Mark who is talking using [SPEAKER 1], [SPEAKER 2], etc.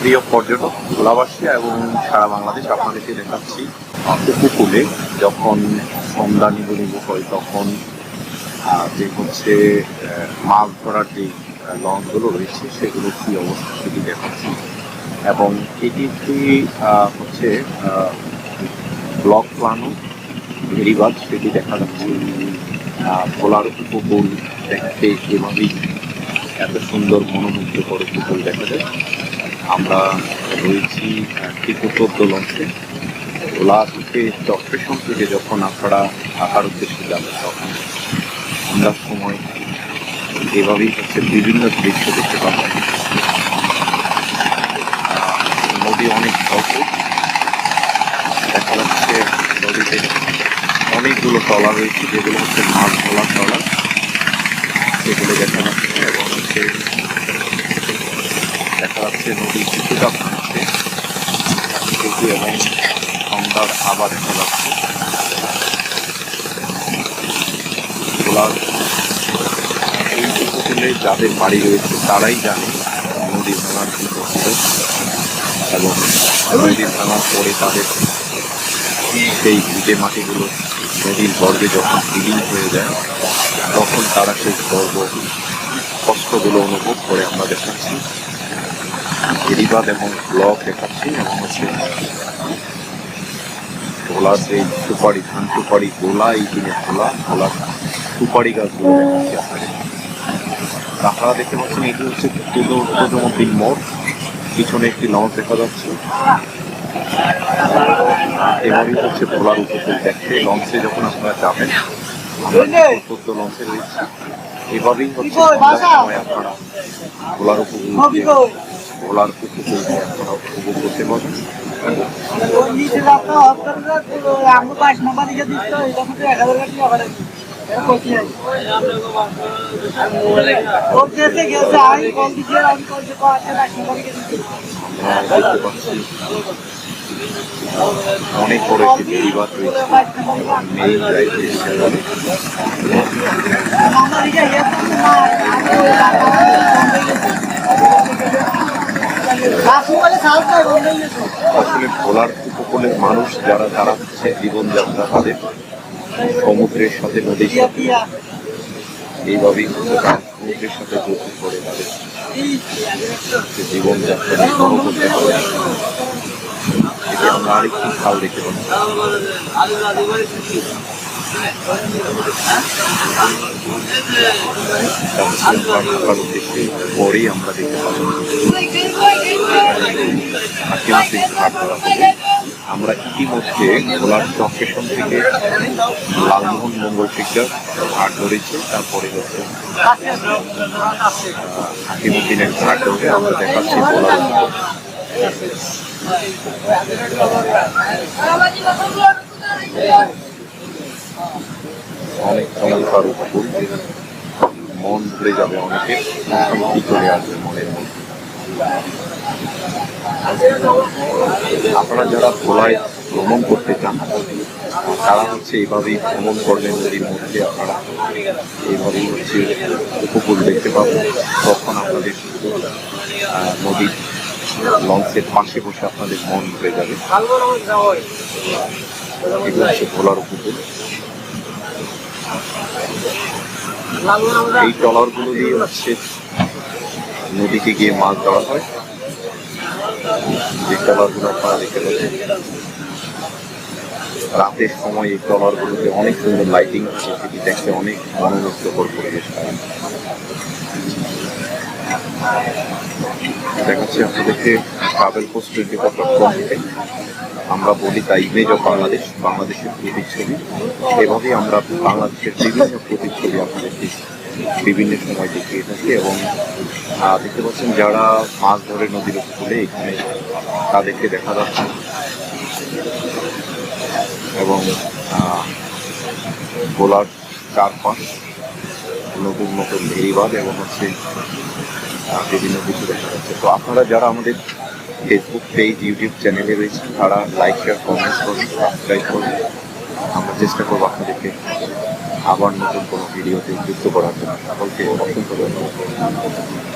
[SPEAKER 1] প্রিয় পর্যটক ভোলাবাসী এবং সারা বাংলাদেশ আপনাদেরকে দেখাচ্ছি। উপকূলে যখন সন্ধ্যা নিবু হয়, তখন যে হচ্ছে মাছ ধরার যে লঞ্চগুলো রয়েছে, সেগুলো কি অবস্থা সেটি দেখাচ্ছি। এবং এটি একটি হচ্ছে ব্লক প্লানো ভেরিবাদ সেটি দেখা যাচ্ছে ভোলার উপকূল দেখতে এভাবেই এত সুন্দর মনোমুগ্ধকর উপকূল দেখা যায়। আমরা রয়েছি টিকুচোদ্দ লঞ্চে ওলা থেকে চট্টেশন থেকে যখন আপনারা থাকার উদ্দেশ্যে যাবেন, তখন সন্ধ্যার সময় এভাবেই হচ্ছে বিভিন্ন দৃশ্য দেখতে পাবেন নদী অনেক দেখা যাচ্ছে নদীতে অনেকগুলো ট্রলার রয়েছে, যেগুলো হচ্ছে মাছ ধরার ট্রলার সেগুলো দেখা যাচ্ছে এবং হচ্ছে দেখা যাচ্ছে নদীর কিছুটা ভাঙছে কিন্তু এবং সন্ধ্যার আবার দেখা যাচ্ছে। এই উপকূলে যাদের বাড়ি রয়েছে, তারাই জানে নদী ভাঙার কি কষ্ট এবং নদী ভাঙার পরে তাদের সেই ভিজে মাটিগুলো নদীর গর্ভে যখন বিলীন হয়ে যায়, তখন তারা সেই গর্ব কষ্টগুলো অনুভব করে আমরা দেখাচ্ছি। গিরিবাদ এবং ব্লক দেখাচ্ছি এবং হচ্ছে সেই সুপারি ধান সুপারি গোলা এই দিনে ভোলা ভোলার সুপারি গাছগুলো দেখাচ্ছি আপনাদের আপনারা দেখতে পাচ্ছেন এটি হচ্ছে প্রজমদ্দিন মোড়। পিছনে একটি লঞ্চ দেখা যাচ্ছে। এভাবেই হচ্ছে ভোলার উপকূল। দেখতে লঞ্চে যখন আপনারা যাবেন আমরা লঞ্চে রয়েছি। এভাবেই হচ্ছে আপনারা ভোলার উপকূল ভোলার পাচ্ছি অনেক বড় একটি বেড়িবাদ রয়েছে। আসলে ভোলার উপকূলের মানুষ যারা যারা হচ্ছে জীবনযাত্রা তাদের সমুদ্রের সাথে নদীর সাথে। এইভাবেই হচ্ছে তারা সমুদ্রের সাথে যুদ্ধ করে তাদের জীবনযাত্রা নির্বাহ করতে এটি আমরা আরেকটি খাল দেখতে পাচ্ছি পরেই আমরা দেখতে পাবো আমরা ইতিমধ্যে ভোলার স্টেশন থেকে লালমোহন মঙ্গল শিকদার ঘাট ধরেছি, তারপরে হচ্ছে হাকিমুদ্দিনের ঘাট ধরে আমরা দেখাচ্ছি উপকূল মন ভরে যাবে অনেকের শান্তি চলে আসবে মনের মধ্যে আপনারা যারা ভোলায় ভ্রমণ করতে চান, তারা হচ্ছে এইভাবেই ভ্রমণ করবেন নদীর মধ্যে আপনারা এইভাবেই হচ্ছে উপকূল দেখতে পাবেন। তখন আপনাদের নদীর লঞ্চের পাশে বসে আপনাদের মন ভরে যাবে। এগুলো হচ্ছে ভোলার উপকূল। এই ট্রলারগুলো দিয়ে হচ্ছে নদীতে গিয়ে মাছ ধরা হয়। যে ট্রলারগুলো আপনারা দেখতে পাচ্ছেন, রাতের সময় এই ট্রলারগুলোতে অনেক সুন্দর লাইটিং সেটি দেখতে অনেক মনোমুগ্ধকর পরিবেশ দেখাচ্ছি আপনাদেরকে travel post twenty four com আমরা বলি তাই ইমেজ অফ বাংলাদেশ বাংলাদেশের প্রতিচ্ছবি। এভাবেই আমরা বাংলাদেশের বিভিন্ন প্রতিচ্ছবি আপনাদেরকে বিভিন্ন সময় দেখিয়ে থাকি এবং দেখতে পাচ্ছেন যারা মাছ ধরে নদীর উপকূলে এখানে তাদেরকে দেখা যাচ্ছে। এবং গোলার চারপাশ নতুন নতুন ভেরিবাদ এবং হচ্ছে বিভিন্ন কিছু দেখা যাচ্ছে। তো আপনারা যারা আমাদের ফেসবুক পেজ ইউটিউব চ্যানেলে রয়েছে। তারা লাইক শেয়ার কমেন্টস করুন সাবস্ক্রাইব করুন। আমরা চেষ্টা করব আপনাদেরকে আবার নতুন কোনো ভিডিওতে যুক্ত করার জন্য। সকলকে অসংখ্য ধন্যবাদ।